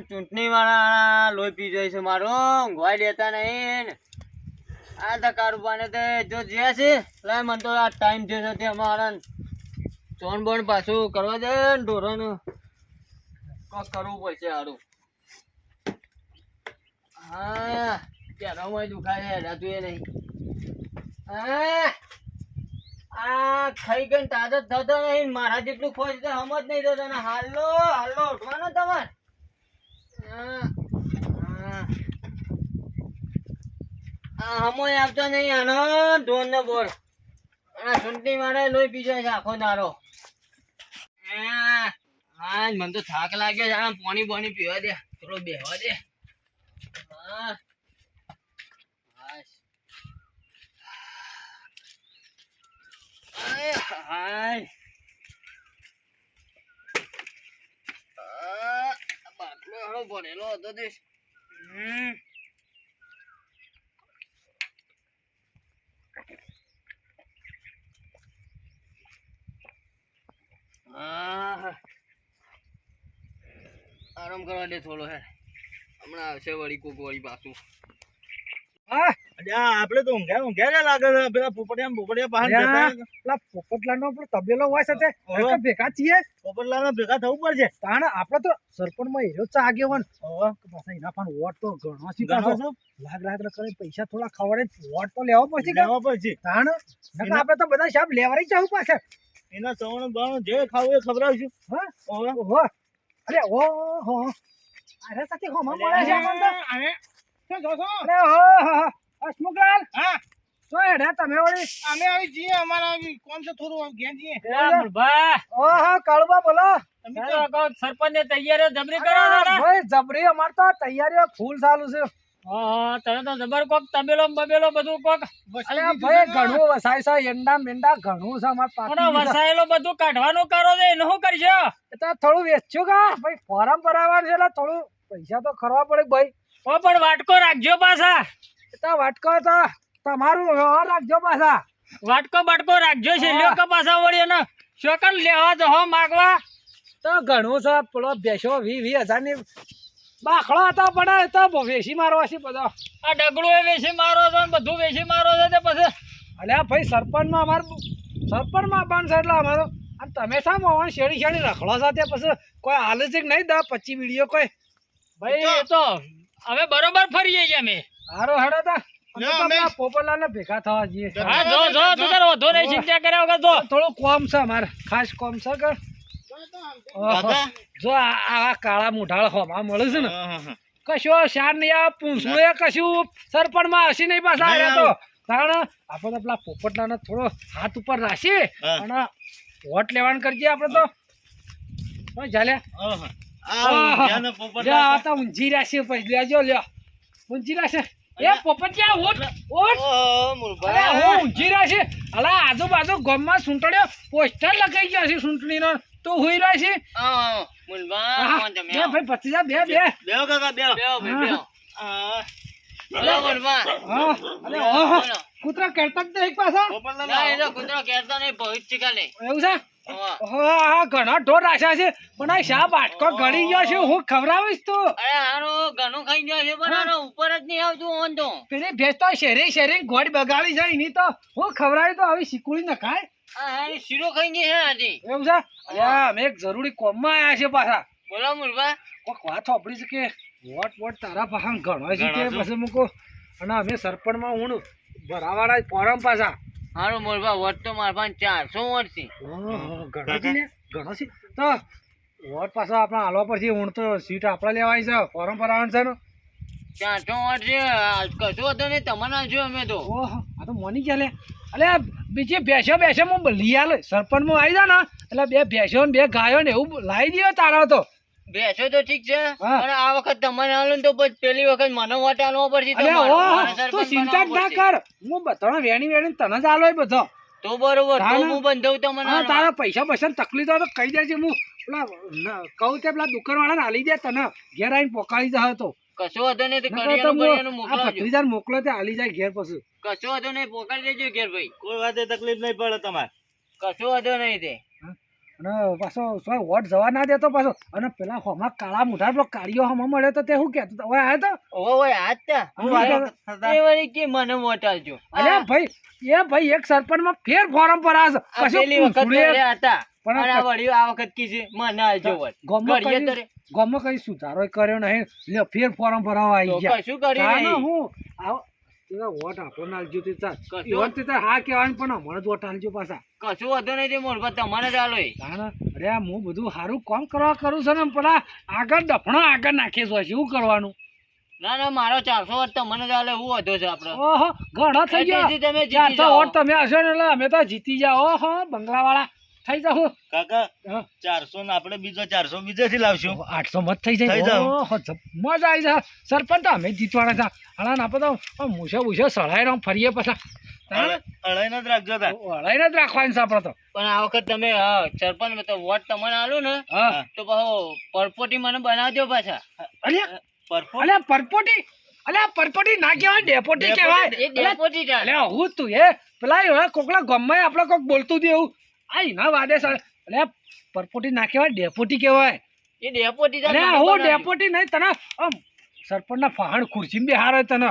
ચૂંટણી વાળા લોહી પી જાય છે મારો ગોઈ દેતા નહીં. આ તો કારુબાને તે જો જ્યાં છે લાય મને તો આ ટાઈમ થયો છે તે અમારા ચોન બોન પાછું કરવા દે ને ઢોરણ કરવું પડશે સારું હા પેરામાં દુખાય છે રાતું એ નહીં. હા, આ ખાઈ ગઈ તાજો થતો નહીં મારા જેટલું ખોજ જ નહીં થતો હાલો હાલો, ઉઠવાનો તમારે. હા, હા. આ હમોય આવતો નહીં આનો ઢોર ને આ સુંટી મારે લોહી પીજો છે આખો દારો હા મને તો થાક લાગ્યો છે આ પાણી બોણી પીવા દે થોડો બેહવા દે. હા હાય આ હારો ભરેલો હતો તે હમ આરામ કરવા દે થોડો, હે. હમણાં આવશે વળી કોક વળી પાછું. હા. અલ્યા તો ઊંઘ્યા ઊંઘ્યા લાગે છે. પેલા પોપડિયા પોપડિયા બહાર અલ્યા. જતા પેલા પેલો તબેલો હોય છે તે હવે. આપણે ભેગા છીએ. પોપટલાલને ભેગા થવું પડશે. તાણ આપણે તો સરપંચમાં હીરો ચા આગેવાન પાછા એના પણ વોટ તો ઘણો પાછો. પૈસા થોડા ખવડે વોટ તો લેવો પડશે લેવા નકર તો બધા સાહેબ લેવરાઈ જાવ પાછા એના સવણ બાવણ જે ખાવું એ ખવડાવશું. હા? ઓહો. અરે ઓહો. અરે સાથે હોમાં મળે છે. અરે, શું જો અરે ઓહો. હસમુખલાલ હા. તો હેડ્યા તમે વળી. અમે આવી જઈએ અમારા આવી કોણ છે થોડું ઘેર જઈએ. ઓહો કાળુબા બોલો. તમે તો સરપંચ ને તૈયારીઓ જબરી કરો ભાઈ જબરી અમાર તો તૈયારીઓ ફૂલ ચાલુ છે. તમે તો જબર કોક તબેલો બબેલો બધું કોક. અરે ભાઈ ઘણું વસાય છે એંડા મેંડા ઘણું છે અમાર પણ વસાયેલો બધું કાઢવાનું કરો છે એનું શું કરશો? એ તો થોડું વેચ્યું કા? ભાઈ ફોરમ ભરાવાનું છે એટલે થોડું પૈસા તો ખરવા પડે ભાઈ. ઓ પણ વાટકો રાખજો પાછા. તો વાટકો તો તમારું વ્યવહાર રાખજો પાછા. વાટકો બાટકો રાખજો છે. લ્યો કે પાછા વળી એને શોકન લેવા તો હો માગવા. તો ઘણું છે. પેલો બેસો વી વી હજારની બાખડો હતો પણ તો વેસી મારવા છે બધો. આ ડગલું એ વેસી મારો છે ને બધું વેસી મારો છે તે પછી? અલ્યા ભાઈ સરપંચમાં અમારું સરપંચમાં છે એટલે અમારો અને તમે શા મોહન શેડી શેડી રખડો છો તે પછી? કોઈ છે નહીં દા પચી વીડિયો કોઈ ભાઈ એ તો હવે બરોબર ફરીએ છીએ અમે. હારો હેડો તા. પોપટલાલને ભેગા થવા જઈએ હા જો જો તું તાર વધો નહીં ચિંતા કર્યા વગર જો. થોડું કોમ છે અમારે. ખાસ કોમ છે કે? જો આ આવા કાળા મુઢાળ હોમાં મળે છે ને. કશો શાર નહીં આ પૂંછડું એ કશું સરપંચમાં હસી નહીં પાછા નહીં આવ્યા તો. કારણ આપણે તો પેલા પોપટલાને થોડો હાથ ઉપર રાખીએ. અને વોટ લેવાનું કરજે આપણે તો. હો, ચાલ્યા ઊંઝી રાશિ પછી. લેજો લ્યો. ઊંઝી રાશિ એ પોપટિયા ઓટ ઓટ ઓહો, અરે હું ઊંઝી રાશિ અલા આજુબાજુ ગામમાં સૂંટણ્યો પોસ્ટર લખાઈ ગયો છે સુંટણીનો. તો હુઈ રહ્યો છે? હા. બે ભાઈ પચીસ બે કાકા હા. કૂતરા જ નહીં પાછા. કૂતરો નહીં ભવિષ્ય શીખાલે એવું છે? હા. ઘણા ઢોર રાખ્યા છે પણ આ શા બાટકો ગળી ગયો છે હું ખવડાવીશ તો? અરે હારો ઘણો ખાઈ ગયો છે પણ આનો ઉપર જ નહીં આવતું ઓન તો. પેલી ભેંસ તો શેરે શેરી ગોળ બગાડી જાય એની તો હું ખવડાવી તો આવી શીકુડી ન ખાય હા શીરો ખાઈ ગઈ છે આજી. એવું છે? અલ્યા, અમે એક જરૂરી કોમમાં આયા છે પાછા. બોલો મુરબા. કોક વાત સાંભળી છે કે વોટ વોટ તારા પાછા ઘણો છે કે પછી મૂકો. અને અમે સરપંચમાં હું ભરાવાળા ફોરમ પાછા. હારું મોરબા વોટ તો મારા પાસે ચારસો વોટ છે. ઓહો, ઘણો છે. તો વોટ પાછો આપણે હાલવા પડશે હું તો સીટ આપણે લેવાય છે ફોરમ ભરાવાનું છે ને. ચારસો વોટ છે આ કશું હતું નહીં તમને આલજો અમે તો. ઓહો આ તો મોની ચાલે અલે બીજી ભેંસો ભેંસો હું લઈ આલે સરપંચમાં આવી જા ને. એટલે બે ભેંસો ને બે ગાયો ને એવું લાવી દો તારા તો. બેસો તો ઠીક છે. પણ આ વખત તમને આલો તો પછી પેલી વખત મને વોટ આલવો પડશે તું ચિંતા ના કર. હું બધાને વેણી વેણી તને જ આલો બધો. તો બરોબર તો હું બંધાવું તમને હા તારા પૈસા પૈસા તકલીફ તો કહી દેજે હું. પેલા કહું તે પેલા દુકાન વાળાને આલી દે તને. ઘેર આવીને પોકાળી જાય તો. કશો હતો નહીં મોકલો મોકલો તે આલી જાય ઘેર પછી. કશો હતો નહીં પોકાડી દેજો ઘેર ભાઈ. કોઈ વાતે તકલીફ નહીં પડે તમારે. કશો હતો નહીં તે. અને પાછો શું વોટ જવા ના દેતો પાછો. અને પેલા હોમાં કાળા મુઠા પેલો કાળીઓ હમા મળે તો તે શું કહેતો હતો? હવે આવ્યો તો? આજ હું આવ્યો એ વળી કે મને અલ્યા ભાઈ એ ભાઈ એક સરપંચમાં ફેર ફોરમ પર આ છે. આ કશું પેલી વખત હતા. પણ આ અને આ વળી આ વખત કી મને આલજો વોટ. ગામમાં કઈ- કઈ સુધારો કર્યો નહીં. લે ફેર ફોરમ ભરાવા આવી ગયા. કશું કર્યું નહીં. હું. આવો વોટ આપો ના આલજો તે. ચાલ કશો- ઈ તાર હા કહેવાનું પણ હમણાં જ વોટ આલજો પાછા. કશું વધુ નહીં તે મોરબા તમારે જ આલો એ. અરે હું બધું સારું કામ કરવા કરું છું ને પેલા આગળ ડફણો આગળ નાખે છે શું કરવાનું? ના ના મારો ચારસો વોટ તમને જ આલે એવું વધુ છે આપડે ઓહો ઘણો થઈ ગયો. તમે ચારસો વોટ તમે હશો ને એટલે અમે તો જીતી જાઓ ઓહો બંગલા વાળા થઈ જાવ કાકા ચારસો ને આપણે બીજો ચારસો બીજેથી લાવશું. આઠસો મત થઈ થઈ જાય જાવ. મજા આવી જાય. સરપંચ તો અમે જ જીતવાના હતા હણા ના તો મૂછો મૂછો સળાઈ રહો ફરીએ પાછા. અળાઈ- અળાઈને જ રાખજો તાર. હળાઈને જ રાખવાની છે આપણે તો. પણ આ વખત તમે હા, સરપંચ તો વોટ તમને આલો ને હા. તો પાછો પરપોટી મને બનાવજો પાછા. અલ્યા પરપોટી? અલ્યા પરપોટી ના કહેવાય ડેપોટી કહેવાય. ડેપોટી અલ્યા હું તું એ પેલા કોકલા ગમે આપણે કોક બોલતું હતું એવું. આ એના વાદે અલ્યા પરપોટી ના કહેવાય ડેપોટી કહેવાય. એ ડેપોટી અરે હું ડેપોટી નહીં તને આમ સરપંચના ફાહણ ખુરશી બેહારે તને.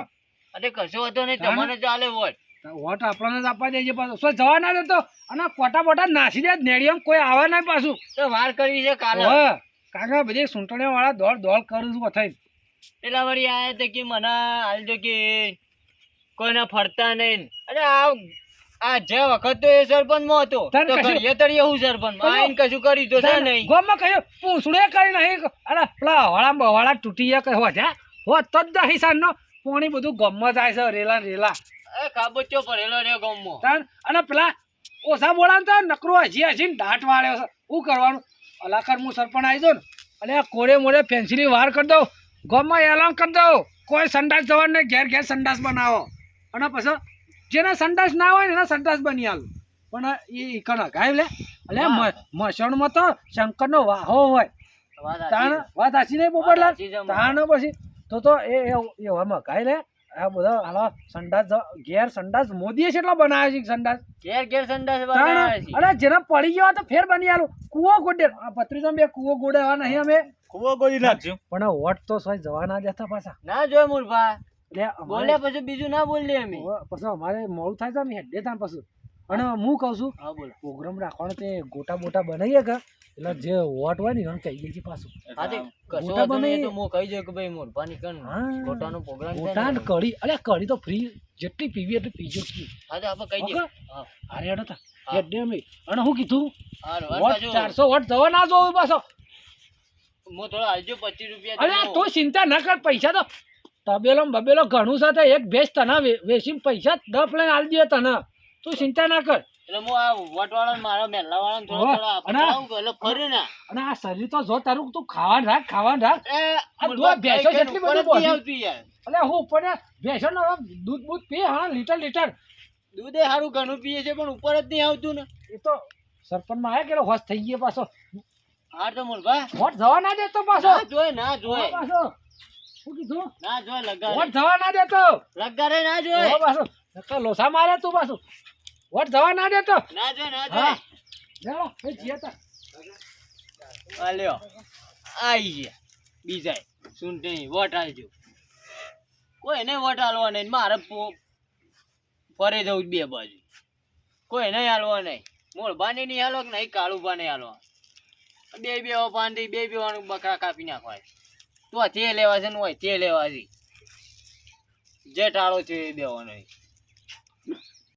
અરે કશો હતો નહીં? તમને ચાલે વોટ. વોટ આપણને જ આપવા દેજે પાછું. શું જવા ના દેતો? અને કોટા બોટા નાસી દે નેડિયમ કોઈ આવે નહીં પાછું. તો વાર કરવી છે કાલે. હા કારણ કે બધી સૂંટણીઓ વાળા દોડ દોડ કરું છું કથાઈ પેલા વળી આયા તો કે મને આલજો કે કોઈને ફરતા નહીં. અરે આ આ જે વખત તો એ સરપંચમાં હતો તો ઘડીએ હું સરપંચ આઈને કશું કરી તો છે નહીં. ગોમાં કહ્યું પૂછડે કરી નહીં. અરે પેલા હવાળા બવાળા તૂટી ગયા કઈ જા હો તો જ દહી સાંજનો પોણી બધું ગમમાં જાય છે રેલા રેલા. એ ખાબોચો ભરેલો રે ગામમાં. અને પેલા ઓછા બોલાન તો નકરું હજી હજી દાંત વાળ્યો છે. શું કરવાનું? અલાકર હું સરપંચ આવી જાઉં ને અને કોરે મોરે પેન્સિલી વાર કરી દઉં ગામમાં એલાન કરી દઉં. કોઈ સંડાસ જવાનું નહીં ઘેર ઘેર સંડાસ બનાવો. અને પછી જેના સંડાસ ના હોય ને એના સંડાસ બની આલું. પણ એ કણ ગાય લે. એટલે મસણમાં તો શંકરનો વાહો હોય. તાણ વાત સાચી નહીં પોપટલાલ તાણ પછી તો તો એ એ- એવામાં ગાય લે. આ બધા હાલો સંડાસ ઘેર સંડાસ મોદીએ કેટલો બનાવ્યો છે સંડાસ. ઘેર ઘેર સંડાસ તાણ છે. અરે જેના પડી ગયો તો ફેર બની આલું. કૂવો ગોડે. આ પત્રીસો બે કૂવો ગોડે નહીં અમે. કૂવો ગોડી નાખજો. પણ વોટ તો સોય જવાના જતા દેતા પાછા. ના જોય મૂર્ખા બોલ્યા પછી બીજું ના બોલીએ અમે. પછી અમારે મોડું થાય છે અમે હેડે થાય પછી. અને હું. કહું છું હા બોલો. પ્રોગ્રામ રાખવાનો તે ગોટા બોટા બનાવીએ કે? એટલે જે વોટ હોય ને એને કહી દઈએ પાછું. હા તે કશો ગોટા બનાવીએ. તો હું કહી દઉં કે ભાઈ મોરપાની કણ ગોટાનો પ્રોગ્રામ ગોટા ને. કઢી અરે કઢી તો ફ્રી જેટલી પીવી એટલી પીજો કી હા તો આપણે કહી દઈએ. હા. અરે હેડો તા. હેડે અમે. અને હું કીધું વોટ ચારસો વોટ જવા ના જોવું પાછો. હું થોડો હાલજો પચીસ રૂપિયા અરે. તું ચિંતા ના કર પૈસા તો તબેલો બબેલો ઘણું સાથે એક ભેસ તને વેસી પૈસા દફ લઈને આલી દે તને. તું ચિંતા ના કર. એટલે હું આ વટવાળો મારા થોડો. થોડો અને- એટલે ફર્યું ના. અને આ શરીર તો જો તારું તું ખાવાનું રાખ ખાવાનું રાખ. આ દો ભેંસો કઈ કઈ જેટલી બધી નહીં આવતી યાર. એટલે હું ઉપર ભેસો નો દૂધ બૂધ પી હા લીટર લીટર. દૂધ એ સારું ઘણું પીએ છે પણ ઉપર જ નહીં આવતું ને. એ તો સરપંચમાં આવ્યા કે હોશ થઈ ગયો પાછો. હા તો વોટ જવા ના દે તો પાછો જોય ના જોય. પાછો. શું કીધું? ના જોય લગાડે. વોટ જવા ના દેતો લગાડે ના હો પાછો. નકર લોસા મારે તું પાછું. વોટ જવા ના દેતો ના જોય ના જાઓ, એ આઈ ગયા. બીજા સુનતી વોટ આલજો. કોઈ વોટ આલવા નહીં મારે ફરી ફરે જવું બે બાજુ. કોઈ નહીં હાલવા નહીં મોરબાની નહીં હાલો કે નહીં? કાળું બાને હાલવા બે બે પાંડી બે બે વાનું બકરા કાપી નાખવા છે. તો તે લેવા છે ને હોય તે લેવા છે જે ટાળો છે એ દેવાનો